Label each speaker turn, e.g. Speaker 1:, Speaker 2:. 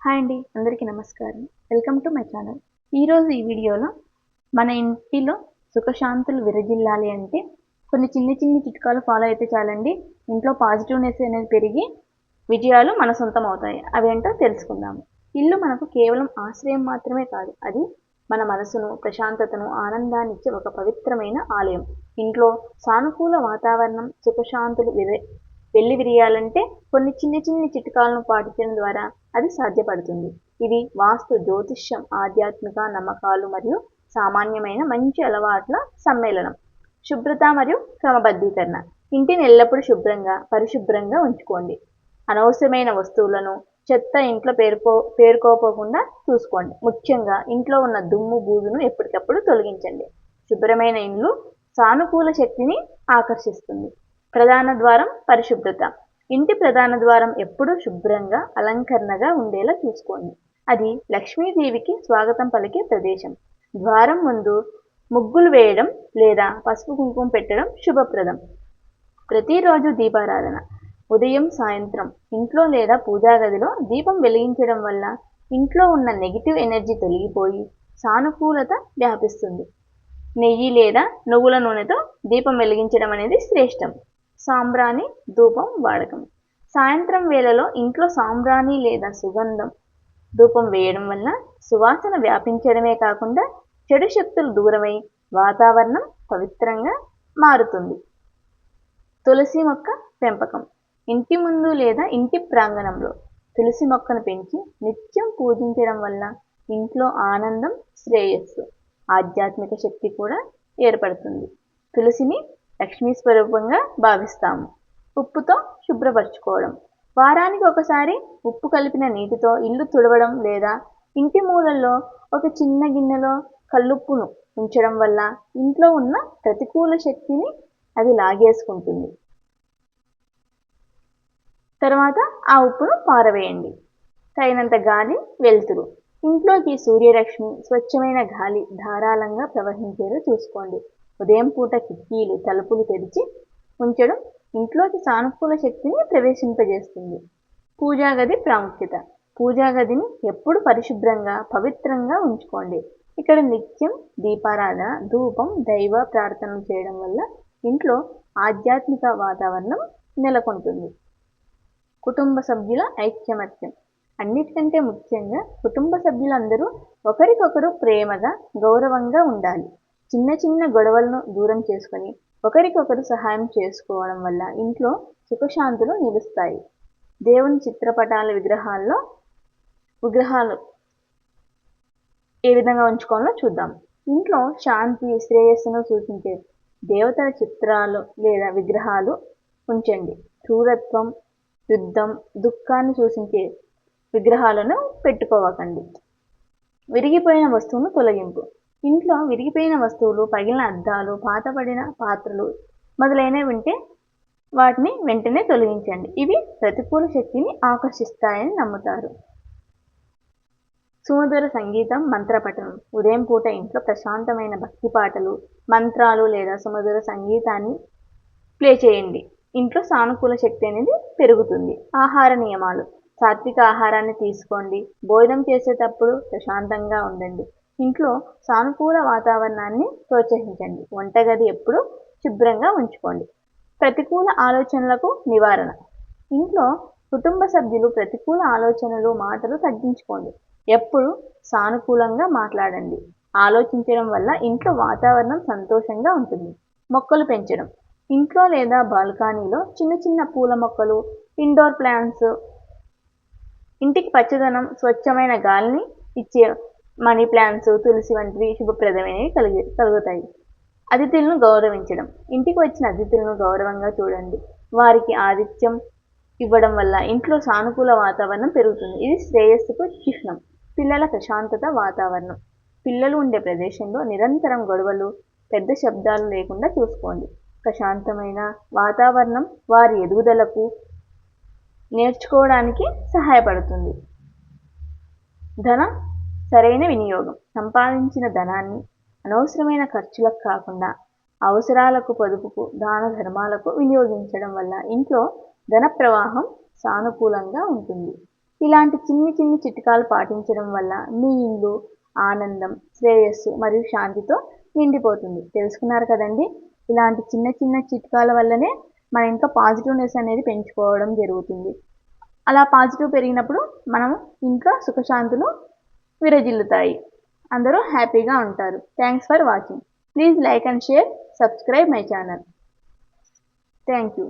Speaker 1: Hi అండి అందరికీ నమస్కారం. Welcome to my channel. ఈరోజు ఈ వీడియోలో మన ఇంటిలో సుఖశాంతులు విరజిల్లాలి అంటే కొన్ని చిన్న చిన్న చిట్కాలు ఫాలో అయితే చాలండి. ఇంట్లో పాజిటివ్నెస్ అనేది పెరిగి విజయాలు మన సొంతం అవుతాయి అవేంటో తెలుసుకుందాము. ఇల్లు మనకు కేవలం ఆశ్రయం మాత్రమే కాదు అది మన మనసును ప్రశాంతతను ఆనందాన్ని ఇచ్చే ఒక పవిత్రమైన ఆలయం. ఇంట్లో సానుకూల వాతావరణం సుఖశాంతులు విర వెళ్ళి విరియాలంటే కొన్ని చిన్న చిన్న చిట్కాలను పాటించడం ద్వారా అది సాధ్యపడుతుంది. ఇవి వాస్తు జ్యోతిష్యం ఆధ్యాత్మిక నమ్మకాలు మరియు సామాన్యమైన మంచి అలవాట్ల సమ్మేళనం. శుభ్రత మరియు క్రమబద్ధీకరణ. ఇంటిని ఎల్లప్పుడూ శుభ్రంగా పరిశుభ్రంగా ఉంచుకోండి. అనవసరమైన వస్తువులను చెత్త ఇంట్లో పేరుకో పేరుకోపోకుండా చూసుకోండి. ముఖ్యంగా ఇంట్లో ఉన్న దుమ్ము బూజును ఎప్పటికప్పుడు తొలగించండి. శుభ్రమైన ఇండ్లు సానుకూల శక్తిని ఆకర్షిస్తుంది. ప్రధాన ద్వారం పరిశుభ్రత. ఇంటి ప్రధాన ద్వారం ఎప్పుడూ శుభ్రంగా అలంకరణగా ఉండేలా చూసుకోండి. అది లక్ష్మీదేవికి స్వాగతం పలికే ప్రదేశం. ద్వారం ముందు ముగ్గులు వేయడం లేదా పసుపు కుంకుమ పెట్టడం శుభప్రదం. ప్రతిరోజు దీపారాధన. ఉదయం సాయంత్రం ఇంట్లో లేదా పూజా గదిలో దీపం వెలిగించడం వల్ల ఇంట్లో ఉన్న నెగిటివ్ ఎనర్జీ తొలగిపోయి సానుకూలత వ్యాపిస్తుంది. నెయ్యి లేదా నువ్వుల నూనెతో దీపం వెలిగించడం అనేది శ్రేష్టం. సాంబ్రాణి ధూపం వాడకం. సాయంత్రం వేళలో ఇంట్లో సాంబ్రాణి లేదా సుగంధం ధూపం వేయడం వల్ల సువాసన వ్యాపించడమే కాకుండా చెడు శక్తులు దూరమై వాతావరణం పవిత్రంగా మారుతుంది. తులసి మొక్క పెంపకం. ఇంటి ముందు లేదా ఇంటి ప్రాంగణంలో తులసి మొక్కను పెంచి నిత్యం పూజించడం వల్ల ఇంట్లో ఆనందం శ్రేయస్సు ఆధ్యాత్మిక శక్తి కూడా ఏర్పడుతుంది. తులసిని లక్ష్మీ స్వరూపంగా భావిస్తాము. ఉప్పుతో శుభ్రపరచుకోవడం. వారానికి ఒకసారి ఉప్పు కలిపిన నీటితో ఇల్లు తుడవడం లేదా ఇంటి మూలల్లో ఒక చిన్న గిన్నెలో కల్లుప్పును ఉంచడం వల్ల ఇంట్లో ఉన్న ప్రతికూల శక్తిని అది లాగేసుకుంటుంది. తర్వాత ఆ ఉప్పును పారవేయండి. తగినంత గాలి వెలుతురు. ఇంట్లోకి సూర్యరశ్మి స్వచ్ఛమైన గాలి ధారాళంగా ప్రవహించేలా చూసుకోండి. ఉదయం పూట కిటికీలు తలుపులు తెరిచి ఉంచడం ఇంట్లోకి సానుకూల శక్తిని ప్రవేశింపజేస్తుంది. పూజాగది ప్రాముఖ్యత. పూజాగదిని ఎప్పుడు పరిశుభ్రంగా పవిత్రంగా ఉంచుకోండి. ఇక్కడ నిత్యం దీపారాధన ధూపం దైవ ప్రార్థనలు చేయడం వల్ల ఇంట్లో ఆధ్యాత్మిక వాతావరణం నెలకొంటుంది. కుటుంబ సభ్యుల ఐక్యమత్యం. అన్నిటికంటే ముఖ్యంగా కుటుంబ సభ్యులందరూ ఒకరికొకరు ప్రేమగా గౌరవంగా ఉండాలి. చిన్న చిన్న గొడవలను దూరం చేసుకొని ఒకరికొకరు సహాయం చేసుకోవడం వల్ల ఇంట్లో సుఖశాంతులు నిలుస్తాయి. దేవుని చిత్రపటాల విగ్రహాల్లో విగ్రహాలు ఏ విధంగా ఉంచుకోవాలో చూద్దాం. ఇంట్లో శాంతి శ్రేయస్సును సూచించే దేవతల చిత్రాలు లేదా విగ్రహాలు ఉంచండి. క్రూరత్వం యుద్ధం దుఃఖాన్ని సూచించే విగ్రహాలను పెట్టుకోవకండి. విరిగిపోయిన వస్తువును తొలగింపు. ఇంట్లో విరిగిపోయిన వస్తువులు పగిలిన అద్దాలు పాతపడిన పాత్రలు మొదలైనవి ఉంటే వాటిని వెంటనే తొలగించండి. ఇవి ప్రతికూల శక్తిని ఆకర్షిస్తాయని నమ్ముతారు. సుమధుర సంగీతం మంత్రపఠనం ఉదయం పూట ఇంట్లో ప్రశాంతమైన భక్తి పాటలు మంత్రాలు లేదా సుమధుర సంగీతాన్ని ప్లే చేయండి. ఇంట్లో సానుకూల శక్తి అనేది పెరుగుతుంది. ఆహార నియమాలు. సాత్విక ఆహారాన్ని తీసుకోండి. భోజనం చేసేటప్పుడు ప్రశాంతంగా ఉండండి. ఇంట్లో సానుకూల వాతావరణాన్ని ప్రోత్సహించండి. వంటగది ఎప్పుడు శుభ్రంగా ఉంచుకోండి. ప్రతికూల ఆలోచనలకు నివారణ. ఇంట్లో కుటుంబ సభ్యులు ప్రతికూల ఆలోచనలు మాటలు తగ్గించుకోండి. ఎప్పుడు సానుకూలంగా మాట్లాడండి. ఆలోచించడం వల్ల ఇంట్లో వాతావరణం సంతోషంగా ఉంటుంది. మొక్కలు పెంచడం. ఇంట్లో లేదా బాల్కనీలో చిన్న చిన్న పూల మొక్కలు ఇండోర్ ప్లాంట్స్ ఇంటికి పచ్చదనం స్వచ్ఛమైన గాలిని ఇచ్చే మనీ ప్లాంట్స్ తులసి వంటివి శుభప్రదమైనవి కలిగి కలుగుతాయి. అతిథులను గౌరవించడం. ఇంటికి వచ్చిన అతిథులను గౌరవంగా చూడండి. వారికి ఆతిథ్యం ఇవ్వడం వల్ల ఇంట్లో సానుకూల వాతావరణం పెరుగుతుంది. ఇది శ్రేయస్సుకు చిహ్నం. పిల్లల ప్రశాంతత వాతావరణం. పిల్లలు ఉండే ప్రదేశంలో నిరంతరం గొడవలు పెద్ద శబ్దాలు లేకుండా చూసుకోండి. ప్రశాంతమైన వాతావరణం వారి ఎదుగుదలకు నేర్చుకోవడానికి సహాయపడుతుంది. ధన సరైన వినియోగం. సంపాదించిన ధనాన్ని అనవసరమైన ఖర్చులకు కాకుండా అవసరాలకు పొదుపుకు దాన ధర్మాలకు వినియోగించడం వల్ల ఇంట్లో ధన ప్రవాహం సానుకూలంగా ఉంటుంది. ఇలాంటి చిన్ని చిన్ని చిట్కాలు పాటించడం వల్ల మీ ఇల్లు ఆనందం శ్రేయస్సు మరియు శాంతితో నిండిపోతుంది. తెలుసుకున్నారు కదండి? ఇలాంటి చిన్న చిన్న చిట్కాల వల్లనే మన ఇంకా పాజిటివ్నెస్ అనేది పెంచుకోవడం జరుగుతుంది. అలా పాజిటివ్ పెరిగినప్పుడు మనం ఇంకా సుఖశాంతులు విరజిల్లుతాయి. అందరూ హ్యాపీగా ఉంటారు. Thanks for watching please like and share subscribe my channel thank you